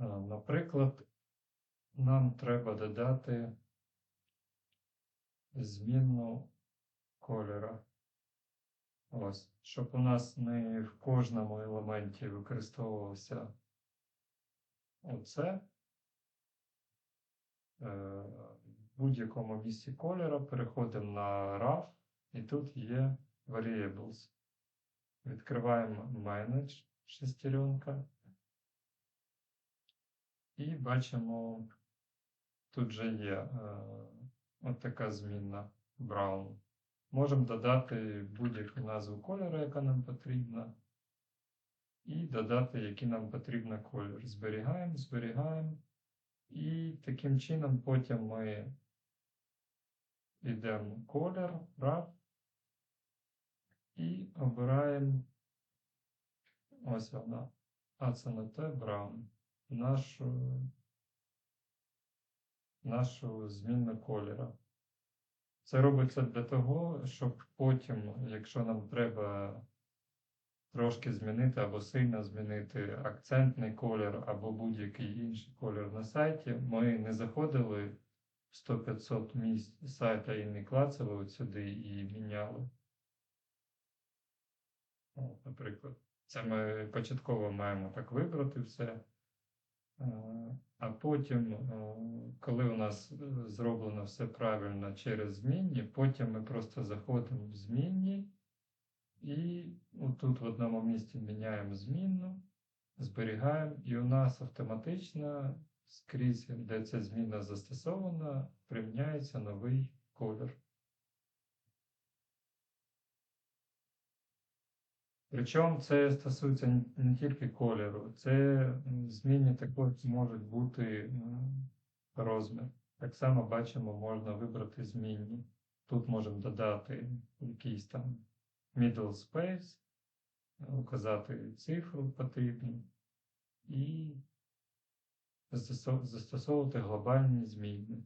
Е, Наприклад, нам треба додати змінну кольора. Ось, щоб у нас не в кожному елементі використовувався оце. Е, В будь-якому місці кольора переходимо на RAW, і тут є Variables. Відкриваємо Manage шестеренка. І бачимо, тут же є е, от така змінна Brown. Можемо додати будь-яку назву кольору, яка нам потрібна. І додати, який нам потрібен колір. Зберігаємо, зберігаємо. І таким чином потім ми йдемо колір, RAW і обираємо ось вона, ACNT Brown, нашу, нашу змінну кольору. Це робиться для того, щоб потім, якщо нам треба трошки змінити або сильно змінити акцентний колір або будь-який інший колір на сайті, ми не заходили в 100-500 місць сайта і не клацали от сюди і міняли. Наприклад, це ми початково маємо так вибрати все. Е, А потім, е, коли у нас е, зроблено все правильно через змінні, потім ми просто заходимо в змінні і тут в одному місці міняємо змінну, зберігаємо, і у нас автоматично скрізь, де ця зміна застосована, приміняється новий колір. Причому це стосується не тільки кольору, це м, змінні також можуть бути розмір. Так само бачимо, можна вибрати змінні. Тут можемо додати якийсь там middle space, указати цифру потрібну і застосовувати глобальні змінні.